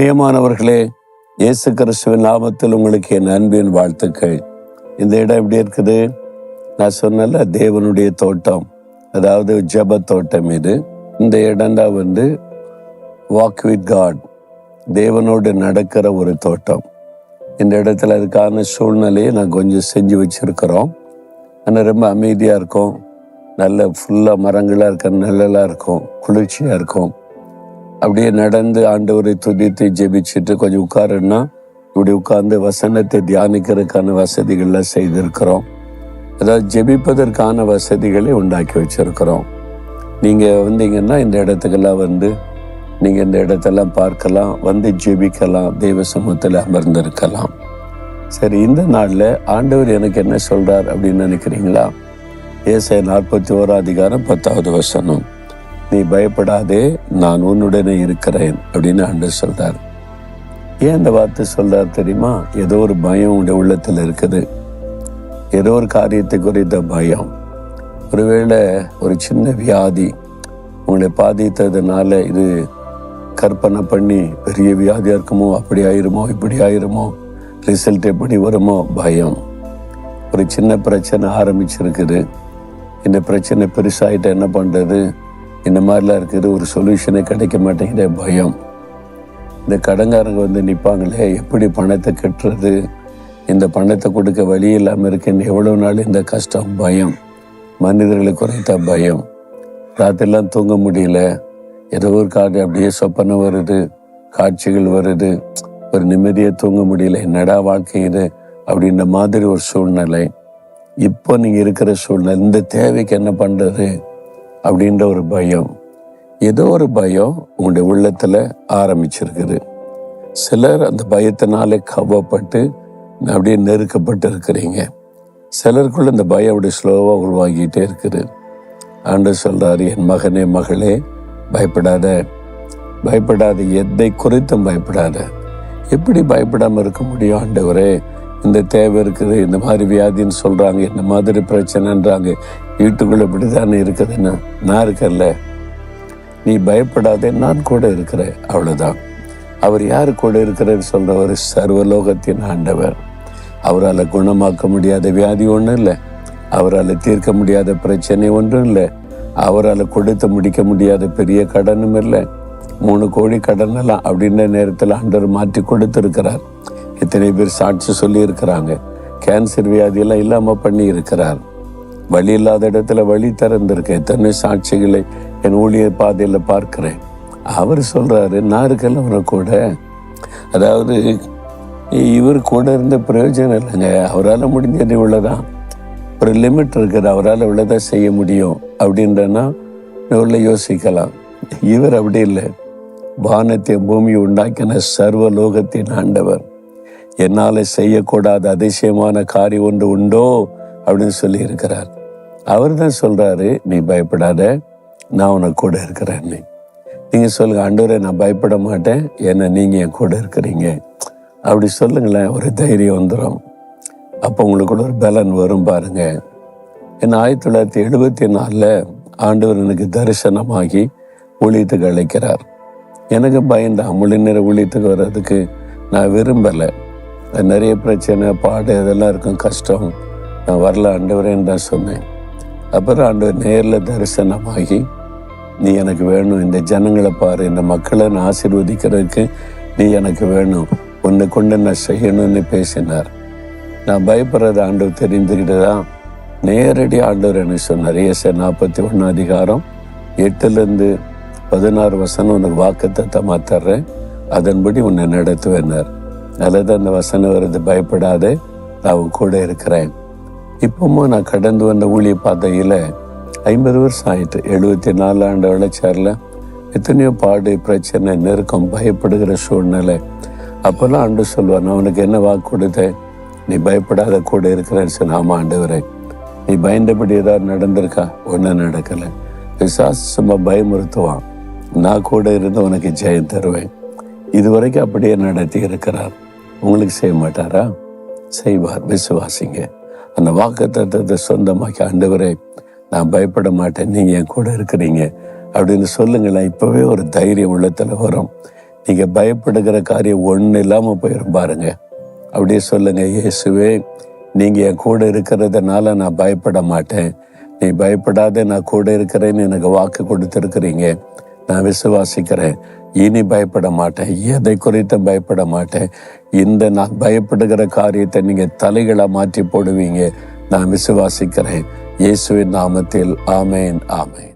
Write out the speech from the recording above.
பிரியமானவர்களே இயேசு கிறிஸ்துவின் லாபத்தில் உங்களுக்கு என் அன்பின் வாழ்த்துக்கள். இந்த இடம் எப்படி இருக்குது? நான் சொன்னல தேவனுடைய தோட்டம் அதாவது ஜெப தோட்டம் இது. இந்த இடம் தான் வந்து வாக் வித் காட் தேவனோடு நடக்கிற ஒரு தோட்டம். இந்த இடத்துல அதுக்கான சூழ்நிலையை நான் கொஞ்சம் செஞ்சு வச்சிருக்கிறோம். ஆனால் ரொம்ப அமைதியாக இருக்கும். நல்ல ஃபுல்லாக மரங்களாக இருக்க நிழலாக இருக்கும் குளிர்ச்சியாக இருக்கும். அப்படியே நடந்து ஆண்டவரை துதித்து ஜெபிச்சுட்டு கொஞ்சம் உட்காருன்னா இப்படி உட்கார்ந்து வசனத்தை தியானிக்கிறதுக்கான வசதிகள்லாம் செய்திருக்கிறோம். அதாவது ஜெபிப்பதற்கான வசதிகளை உண்டாக்கி வச்சிருக்கிறோம். நீங்கள் வந்தீங்கன்னா இந்த இடத்துக்கெல்லாம் வந்து நீங்கள் இந்த இடத்தெல்லாம் பார்க்கலாம் வந்து ஜெபிக்கலாம் தெய்வ சமூகத்தில் அமர்ந்திருக்கலாம். சரி இந்த நாளில் ஆண்டவர் எனக்கு என்ன சொல்கிறார் அப்படின்னு நினைக்கிறீங்களா? ஏசை நாற்பத்தி ஓரா அதிகாரம் பத்தாவது வசனம். நீ பயப்படாதே நான் உன்னுடனே இருக்கிறேன் அப்படின்னு அன்று சொல்றார். ஏன் இந்த வார்த்தை சொல்றார் தெரியுமா? ஏதோ ஒரு பயம் உடைய உள்ளத்தில் இருக்குது. ஏதோ ஒரு காரியத்தை குறித்த பயம். ஒருவேளை ஒரு சின்ன வியாதி உங்களை பாதித்ததுனால இது கற்பனை பண்ணி பெரிய வியாதியா இருக்குமோ அப்படி ஆயிருமோ இப்படி ஆயிருமோ ரிசல்ட் எப்படி வருமோ பயம். ஒரு சின்ன பிரச்சனை ஆரம்பிச்சிருக்குது. இந்த பிரச்சனை பெருசாயிட்ட என்ன பண்றது? இந்த மாதிரிலாம் இருக்குது ஒரு சொல்யூஷனே கிடைக்க மாட்டேங்கிற பயம். இந்த கடங்காரங்க வந்து நிற்பாங்களே எப்படி பணத்தை கட்டுறது? இந்த பணத்தை கொடுக்க வழி இல்லாமல் இருக்குன்னு எவ்வளோ நாள் இந்த கஷ்டம் பயம். மனிதர்களை குறைத்த பயம். ராத்திரிலாம் தூங்க முடியல. ஏதோ ஒரு காடு அப்படியே சொப்பனம் வருது காட்சிகள் வருது. ஒரு நிம்மதியாக தூங்க முடியல. என்னடா வாழ்க்கை இது? அப்படின்ற மாதிரி ஒரு சூழ்நிலை. இப்போ நீங்கள் இருக்கிற சூழ்நிலை இந்த தேவைக்கு என்ன பண்ணுறது அப்படின்ற ஒரு பயம். ஏதோ ஒரு பயம் உங்களுடைய உள்ளத்தில் ஆரம்பிச்சிருக்குது. சிலர் அந்த பயத்தினாலே கவப்பட்டு அப்படியே நெருக்கப்பட்டு இருக்கிறீங்க சிலருக்குள்ள இந்த பயம் அப்படி ஸ்லோவாக உருவாகிட்டே இருக்குது. ஆண்டு சொல்றாரு என் மகனே மகளே பயப்படாத. பயப்படாத எதை குறித்தும் பயப்படாத. எப்படி பயப்படாமல் இருக்க முடியும் ஆண்டவரே? இந்த தேவை இருக்குது இந்த மாதிரி வியாதின்னு சொல்றாங்க இந்த மாதிரி பிரச்சனைன்றாங்க. வீட்டுக்குள்ள இப்படிதானே இருக்குதுன்னு நான் இருக்கேன்ல. நீ பயப்படாதே நான் கூட இருக்கிறேன். அவ்வளவுதான். அவர் யாரு கூட இருக்கிறார் சொல்கிறவர் சர்வலோகத்தின் ஆண்டவர். அவரால் குணமாக்க முடியாத வியாதி ஒன்றும் இல்லை. அவரால் தீர்க்க முடியாத பிரச்சனை ஒன்றும் இல்லை. அவரால் கொடுத்து முடிக்க முடியாத பெரிய கடனும் இல்லை. மூணு கோடி கடன் எல்லாம் அப்படின்ற நேரத்தில் ஆண்டவர் மாற்றி கொடுத்துருக்கிறார். எத்தனை பேர் சாட்சி சொல்லி இருக்கிறாங்க கேன்சர் வியாதியெல்லாம் இல்லாமல் பண்ணி இருக்கிறார் வழி இல்லாத இடத்துல வழி திறந்திருக்கேன் எத்தனை சாட்சிகளை என் ஊழிய பாதையில் பார்க்கிறேன். அவர் சொல்றாரு நான் இருக்கல அவரை கூட. அதாவது இவர் கூட இருந்த பிரயோஜனம் இல்லைங்க. அவரால் முடிஞ்சது இவ்வளோதான் ஒரு லிமிட் இருக்குது. அவரால் இவ்வளோதான் செய்ய முடியும். அப்படின்றனா உள்ள யோசிக்கலாம். இவர் அப்படி இல்லை. வானத்தை பூமி உண்டாக்கின சர்வ லோகத்தின் ஆண்டவர். என்னால் செய்யக்கூடாத அதிசயமான காரியம் ஒன்று உண்டோ அப்படின்னு சொல்லி இருக்கிறார். அவர் தான் சொல்றாரு நீ பயப்படாத நான் உனக்கு கூட இருக்கிறேன்னு நீங்க சொல்லுங்க ஆண்டவரே நான் பயப்பட மாட்டேன். ஏன்னா நீங்க என் கூட இருக்கிறீங்க. அப்படி சொல்லுங்களேன் ஒரு தைரியம் வந்துடும் அப்போ உங்களுக்குள்ள ஒரு பலன் வரும் பாருங்க. என்ன ஆயிரத்தி தொள்ளாயிரத்தி எழுபத்தி நாலில் ஆண்டவர் எனக்கு தரிசனமாகி ஊழியத்துக்கு அழைக்கிறார். எனக்கு பயந்தான் மொழி நேர ஊழியத்துக்கு வர்றதுக்கு நான் விரும்பலை. நிறைய பிரச்சனை பாடு இதெல்லாம் இருக்கும். கஷ்டம். நான் வரல ஆண்டவரேன்னு தான் சொன்னேன். அப்புறம் ஆண்டவர் நேரில் தரிசனமாகி நீ எனக்கு வேணும். இந்த ஜனங்களை பாரு. இந்த மக்களை நான் ஆசீர்வதிக்கிறதுக்கு நீ எனக்கு வேணும். ஒன்று கொண்டு நான் செய்யணும்னு பேசினார். நான் பயப்படுறது ஆண்டவர் தெரிந்துக்கிட்டு தான் நேரடி ஆண்டவர் என்ன சொன்னார். ஏச நாற்பத்தி ஒன்று அதிகாரம் எட்டுலேருந்து பதினாறு வசனம் உனக்கு வாக்கு தத்தமாக தர்றேன். அதன்படி உன்னை நடத்துவேனார் நல்லது அந்த வசனம் வருது பயப்படாதே நான் உன் கூட இருக்கிறேன். இப்பவும் நான் கடந்து வந்த ஊழிய பாதையில் ஐம்பது வருஷம் ஆயிட்டு எழுபத்தி நாலு ஆண்டு விளைச்சாரில் எத்தனையோ பாடு பிரச்சனை நெருக்கம் பயப்படுகிற சூழ்நிலை. அப்போல்லாம் ஆண்டு சொல்லுவார் நான் உனக்கு என்ன வாக்கு கொடுத்தேன் நீ பயப்படாத கூட இருக்கிறேன்னு சொன்ன ஆமா ஆண்டவரே. நீ பயந்தபடி ஏதாவது நடந்திருக்கா? ஒன்றும் நடக்கலை. விசாசு சும்மா பயமுறுத்துவான். நான் கூட இருந்து உனக்கு ஜெயம் தருவேன். இதுவரைக்கும் அப்படியே நடத்தி இருக்கிறார். உங்களுக்கு செய்ய மாட்டாரா? செய்வார். விசுவாசிங்க. அந்த வாக்கு தத்துவத்தை சொந்தமாக்கி ஆண்டவரே நான் பயப்பட மாட்டேன். நீங்க என் கூட இருக்கிறீங்க. அப்படின்னு சொல்லுங்களேன். இப்பவே ஒரு தைரியம் உள்ளத்துல வரும். நீங்க பயப்படுகிற காரியம் ஒண்ணு இல்லாம போயிரும் பாருங்க. அப்படியே சொல்லுங்க இயேசுவே நீங்க என் கூட இருக்கிறதுனால நான் பயப்பட மாட்டேன். நீ பயப்படாத நான் கூட இருக்கிறேன்னு எனக்கு வாக்கு கொடுத்துருக்கிறீங்க. நான் விசுவாசிக்கிறேன். இனி பயப்பட மாட்டேன். எதை குறித்து பயப்பட மாட்டேன். இந்த நான் பயப்படுகிற காரியத்தை நீங்கள் தலைகளை மாற்றி போடுவீங்க. நான் விசுவாசிக்கிறேன். இயேசுவின் நாமத்தில். ஆமேன் ஆமேன்.